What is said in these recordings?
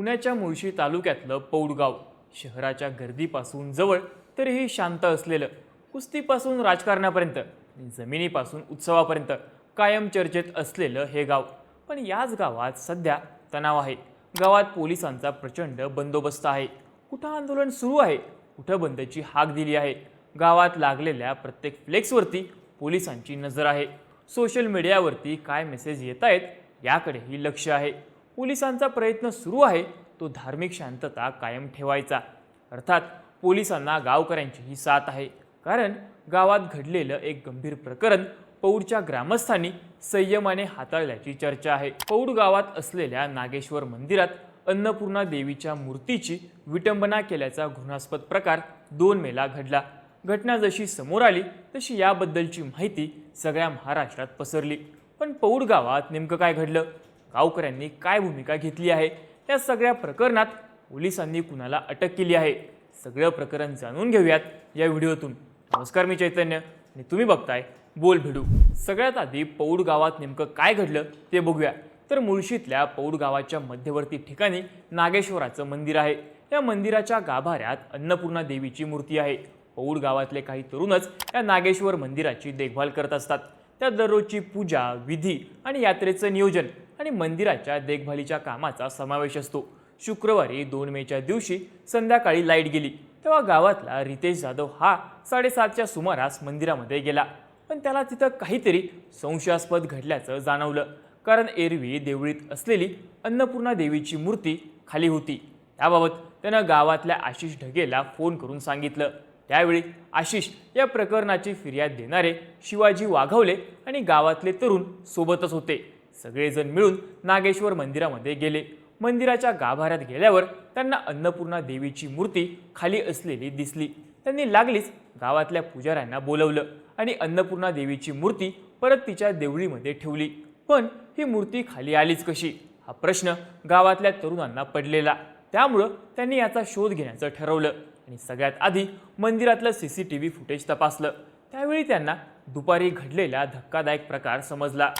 पुण्याच्या मुळशी तालुक्यातलं पौडगाव शहराच्या गर्दीपासून जवळ तरीही शांत असलेलं कुस्तीपासून राजकारणापर्यंत जमिनीपासून उत्सवापर्यंत कायम चर्चेत असलेलं हे गाव. पण याच गावात सध्या तणाव आहे. गावात पोलिसांचा प्रचंड बंदोबस्त आहे. कुठं आंदोलन सुरू आहे कुठं बंदची हाक दिली आहे? गावात लागलेल्या प्रत्येक फ्लेक्सवरती पोलिसांची नजर आहे. सोशल मीडियावरती काय मेसेज येत आहेत याकडेही लक्ष आहे. पोलिसांचा प्रयत्न सुरू आहे तो धार्मिक शांतता कायम ठेवायचा. अर्थात पोलिसांना गावकऱ्यांचीही साथ आहे. कारण गावात घडलेलं एक गंभीर प्रकरण पौडच्या ग्रामस्थांनी संयमाने हाताळल्याची चर्चा आहे. पौड गावात असलेल्या नागेश्वर मंदिरात अन्नपूर्णा देवीच्या मूर्तीची विटंबना केल्याचा घृणास्पद प्रकार दोन मेला घडला. घटना जशी समोर आली तशी याबद्दलची माहिती सगळ्या महाराष्ट्रात पसरली. पण पौड गावात नेमकं काय घडलं? गावकऱ्यांनी काय भूमिका घेतली आहे? या सगळ्या प्रकरणात पोलिसांनी कुणाला अटक केली आहे? सगळं प्रकरण जाणून घेऊयात या व्हिडिओतून. नमस्कार मी चैतन्य आणि तुम्ही बघताय बोल भिडू. सगळ्यात आधी पौड गावात नेमकं काय घडलं ते बघूया. तर मुळशीतल्या पौड गावाच्या मध्यवर्ती ठिकाणी नागेश्वराचं मंदिर आहे. या मंदिराच्या गाभाऱ्यात अन्नपूर्णा देवीची मूर्ती आहे. पौड गावातले काही तरुणच या नागेश्वर मंदिराची देखभाल करत असतात. त्या दररोजची पूजा विधी आणि यात्रेचं नियोजन आणि मंदिराच्या देखभालीच्या कामाचा समावेश असतो. शुक्रवारी दोन मेच्या दिवशी संध्याकाळी लाइट गेली तेव्हा गावातला रितेश जाधव हा साडेसातच्या सुमारास मंदिरामध्ये गेला. पण त्याला तिथं काहीतरी संशयास्पद घडल्याचं जाणवलं. कारण एरवी देवळीत असलेली अन्नपूर्णा देवीची मूर्ती खाली होती. त्याबाबत त्यानं गावातल्या आशिष ढगेला फोन करून सांगितलं. त्यावेळी आशिष या प्रकरणाची फिर्याद देणारे शिवाजी वाघवले आणि गावातले तरुण सोबतच होते. सगळेजण मिळून नागेश्वर मंदिरामध्ये गेले. मंदिराच्या गाभाऱ्यात गेल्यावर त्यांना अन्नपूर्णा देवीची मूर्ती खाली असलेली दिसली. त्यांनी लागलीच गावातल्या पुजाऱ्यांना बोलवलं आणि अन्नपूर्णा देवीची मूर्ती परत तिच्या देवळीमध्ये ठेवली. पण ही मूर्ती खाली आलीच कशी? हा प्रश्न गावातल्या तरुणांना पडलेला. त्यामुळं त्यांनी याचा शोध घेण्याचं ठरवलं आणि सगळ्यात आधी मंदिरातलं C C T V footage तपासलं. त्यावेळी त्यांना दुपारी घडलेला धक्कादायक प्रकार समजला.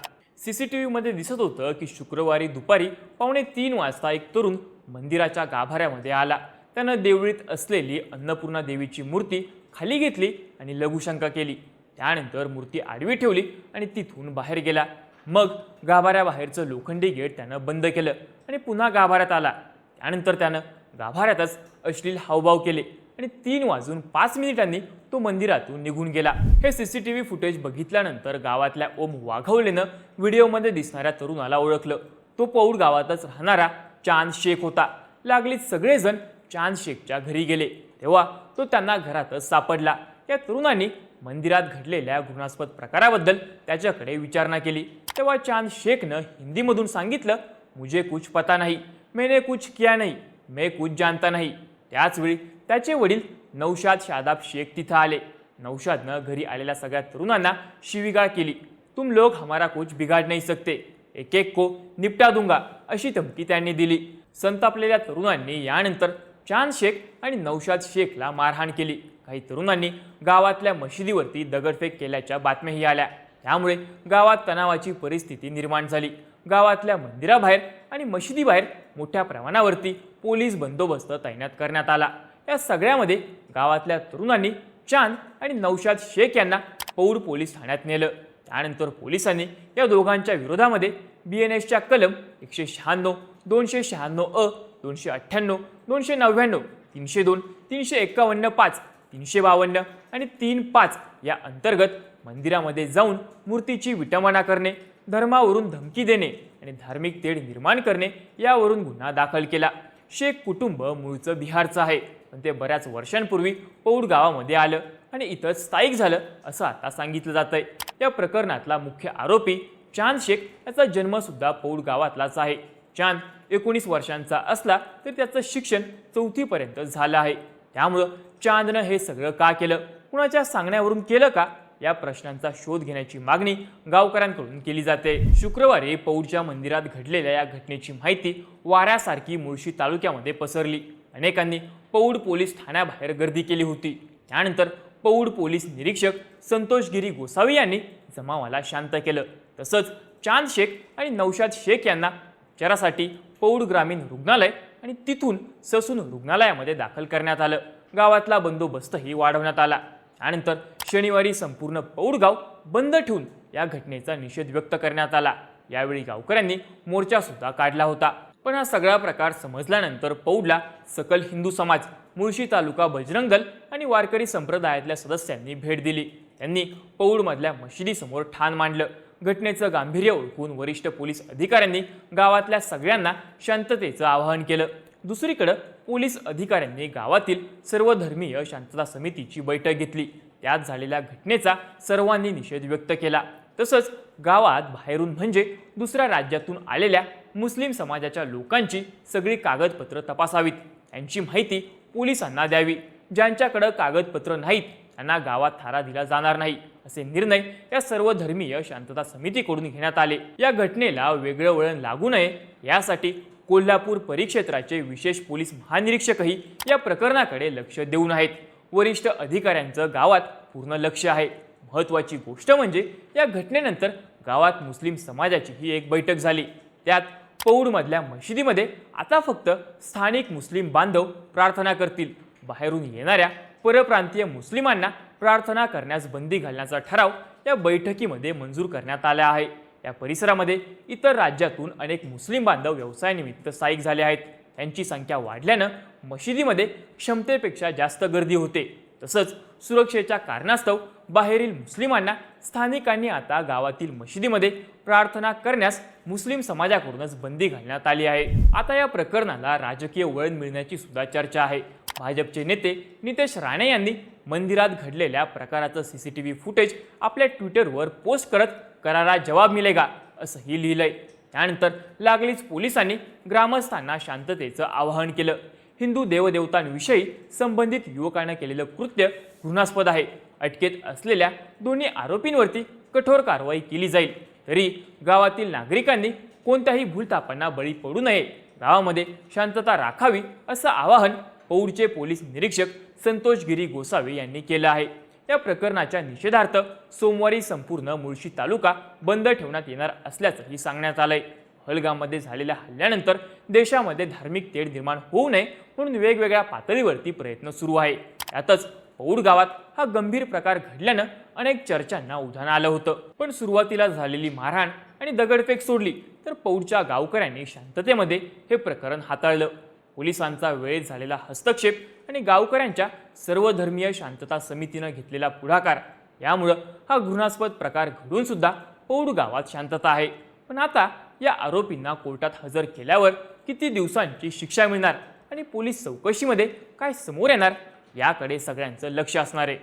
सी सी टी व्हीमध्ये दिसत होतं की शुक्रवारी दुपारी पावणे तीन वाजता एक तरुण मंदिराच्या गाभाऱ्यामध्ये आला. त्यानं देवळीत असलेली अन्नपूर्णा देवीची मूर्ती खाली घेतली आणि लघुशंका केली. त्यानंतर मूर्ती आडवी ठेवली आणि तिथून बाहेर गेला. मग गाभाऱ्याबाहेरचं लोखंडी गेट त्यानं बंद केलं आणि पुन्हा गाभाऱ्यात आला. त्यानंतर त्यानं गाभाऱ्यातच अश्लील हावभाव केले. आणि तीन वाजून पाच मिनिटांनी तो मंदिरातून निघून गेला. हे C C T V footage बघितल्यानंतर गावातल्या ओम वाघवलेनं व्हिडिओमध्ये दिसणाऱ्या तरुणाला ओळखलं. तो पौड गावातच राहणारा चांद शेख होता. लागलीच सगळेजण चांद शेखच्या घरी गेले. तेव्हा तो त्यांना घरातच सापडला. या तरुणांनी मंदिरात घडलेल्या घृणास्पद प्रकाराबद्दल त्याच्याकडे विचारणा केली. तेव्हा चांद शेखनं हिंदीमधून सांगितलं मुझे कुछ पता नाही. मैंने कुछ किया नाही. मैं कुछ जानता नाही. त्याचवेळी त्याचे वडील नौशाद शादाब शेख तिथं आले. नौशादनं घरी आलेल्या सगळ्या तरुणांना शिविगाळ केली. तुम लोग हमारा कुछ बिघाड नाही सकते. एक एक को निपटा दुंगा अशी धमकी त्यांनी दिली. संतापलेल्या तरुणांनी यानंतर चांद शेख आणि नौशाद शेखला मारहाण केली. काही तरुणांनी गावातल्या मशिदीवरती दगडफेक केल्याच्या बातम्याही आल्या. त्यामुळे गावात तणावाची परिस्थिती निर्माण झाली. गावातल्या मंदिराबाहेर आणि मशिदीबाहेर मोठ्या प्रमाणावरती पोलीस बंदोबस्त तैनात करण्यात आला. या सगळ्यामध्ये गावातल्या तरुणांनी चांद आणि नौशाद शेख यांना पौड पोलीस ठाण्यात नेलं. त्यानंतर पोलिसांनी या दोघांच्या विरोधामध्ये बी एन एसच्या कलम एकशे शहाण्णव दोनशे शहाण्णव अ दोनशे अठ्ठ्याण्णव दोनशे नव्याण्णव तीनशे दोन तीनशे एक्कावन्न पाच तीनशे बावन्न आणि तीन पाच या अंतर्गत मंदिरामध्ये जाऊन मूर्तीची विटंबना करणे धर्मावरून धमकी देणे आणि धार्मिक तेढ निर्माण करणे यावरून गुन्हा दाखल केला. शेख कुटुंब मूळचं बिहारचं आहे. पण ते बऱ्याच वर्षांपूर्वी पौड गावामध्ये आलं आणि इथं स्थायिक झालं असं आता सांगितलं जात आहे या प्रकरणातला मुख्य आरोपी चांद शेख याचा जन्मसुद्धा पौड गावातलाच आहे. चांद एकोणीस वर्षांचा असला तरी त्याचं शिक्षण चौथीपर्यंत झालं आहे. त्यामुळं चांदनं हे सगळं का केलं? कुणाच्या सांगण्यावरून केलं का? या प्रश्नांचा शोध घेण्याची मागणी गावकऱ्यांकडून केली जाते. शुक्रवारी पौडच्या मंदिरात घडलेल्या या घटनेची माहिती वाऱ्यासारखी मुळशी तालुक्यामध्ये पसरली. अनेकांनी पौड पोलीस ठाण्याबाहेर गर्दी केली होती. त्यानंतर पौड पोलीस निरीक्षक संतोषगिरी गोसावी यांनी जमावाला शांत केलं. तसंच चांद शेख आणि नौशाद शेख यांना उपचारासाठी पौड ग्रामीण रुग्णालय आणि तिथून ससून रुग्णालयामध्ये दाखल करण्यात आलं. गावातला बंदोबस्तही वाढवण्यात आला. त्यानंतर शनिवारी संपूर्ण पौड गाव बंद ठेवून या घटनेचा निषेध व्यक्त करण्यात आला. यावेळी गावकऱ्यांनी मोर्चासुद्धा काढला होता. पण हा सगळा प्रकार समजल्यानंतर पौडला सकल हिंदू समाज मुळशी तालुका बजरंगल आणि वारकरी संप्रदायातल्या सदस्यांनी भेट दिली. त्यांनी पौडमधल्या मशिदीसमोर ठाण मांडलं. घटनेचं गांभीर्य ओळखून वरिष्ठ पोलीस अधिकाऱ्यांनी गावातल्या सगळ्यांना शांततेचं आवाहन केलं. दुसरीकडं पोलीस अधिकाऱ्यांनी गावातील सर्वधर्मीय शांतता समितीची बैठक घेतली. त्यात झालेल्या घटनेचा सर्वांनी निषेध व्यक्त केला. तसंच गावात बाहेरून म्हणजे दुसऱ्या राज्यातून आलेल्या मुस्लिम समाजाच्या लोकांची सगळी कागदपत्र तपासावीत. यांची माहिती पोलिसांना द्यावी. ज्यांच्याकडं कागदपत्र नाहीत त्यांना गावात थारा दिला जाणार नाही असे निर्णय या सर्व धर्मीय शांतता समितीकडून घेण्यात आले. या घटनेला वेगळं वळण लागू नये यासाठी कोल्हापूर परिक्षेत्राचे विशेष पोलीस महानिरीक्षकही या प्रकरणाकडे लक्ष देऊन आहेत. वरिष्ठ अधिकाऱ्यांचं गावात पूर्ण लक्ष आहे. महत्त्वाची गोष्ट म्हणजे या घटनेनंतर गावात मुस्लिम समाजाची ही एक बैठक झाली. त्यात पौडमधल्या मशिदीमध्ये आता फक्त स्थानिक मुस्लिम बांधव प्रार्थना करतील. बाहेरून येणाऱ्या परप्रांतीय मुस्लिमांना प्रार्थना करण्यास बंदी घालण्याचा ठराव या बैठकीमध्ये मंजूर करण्यात आला आहे. या परिसरामध्ये इतर राज्यातून अनेक मुस्लिम बांधव व्यवसायानिमित्त स्थायिक झाले आहेत. त्यांची संख्या वाढल्यानं मशिदीमध्ये क्षमतेपेक्षा जास्त गर्दी होते. तसंच सुरक्षेच्या कारणास्तव बाहेरील मुस्लिमांना स्थानिकांनी आता गावातील मशिदीमध्ये प्रार्थना करण्यास मुस्लिम समाजाकडूनच बंदी घालण्यात आली आहे. आता या प्रकरणाला राजकीय वळण मिळण्याची सुद्धा चर्चा आहे. भाजपचे नेते नितेश राणे यांनी मंदिरात घडलेल्या प्रकाराचं C C T V footage आपल्या ट्विटरवर पोस्ट करत करारा जवाब मिलेगा असंही लिहिलंय. त्यानंतर लागलीच पोलिसांनी ग्रामस्थांना शांततेचं आवाहन केलं. हिंदू देवदेवतांविषयी संबंधित युवकानं केलेलं कृत्य घृणास्पद आहे. अटकेत असलेल्या दोन्ही आरोपींवरती कठोर कारवाई केली जाईल. तरी गावातील नागरिकांनी कोणत्याही भूलतापांना बळी पडू नये. गावामध्ये शांतता राखावी असं आवाहन पौडचे पोलीस निरीक्षक संतोष गिरी गोसावी यांनी केलं आहे. या प्रकरणाच्या निषेधार्थ सोमवारी संपूर्ण मुळशी तालुका बंद ठेवण्यात येणार असल्याचंही सांगण्यात आलंय. पहलगाममध्ये झालेल्या हल्ल्यानंतर देशामध्ये धार्मिक तेढ निर्माण होऊ नये म्हणून वेगवेगळ्या पातळीवरती प्रयत्न सुरू आहे. यातच पौड गावात हा गंभीर प्रकार घडल्यानं अनेक चर्चांना उधाण आलं होतं. पण सुरुवातीला झालेली मारहाण आणि दगडफेक सोडली तर पौडच्या गावकऱ्यांनी शांततेमध्ये हे प्रकरण हाताळलं. पोलिसांचा वेळेत झालेला हस्तक्षेप आणि गावकऱ्यांच्या सर्वधर्मीय शांतता समितीनं घेतलेला पुढाकार यामुळं हा घृणास्पद प्रकार घडून सुद्धा पौड गावात शांतता आहे. पण आता या आरोपींना कोर्टात हजर केल्यावर किती दिवसांची शिक्षा मिळणार आणि पोलीस चौकशीमध्ये काय समोर येणार याकडे सगळ्यांचं लक्ष असणार आहे.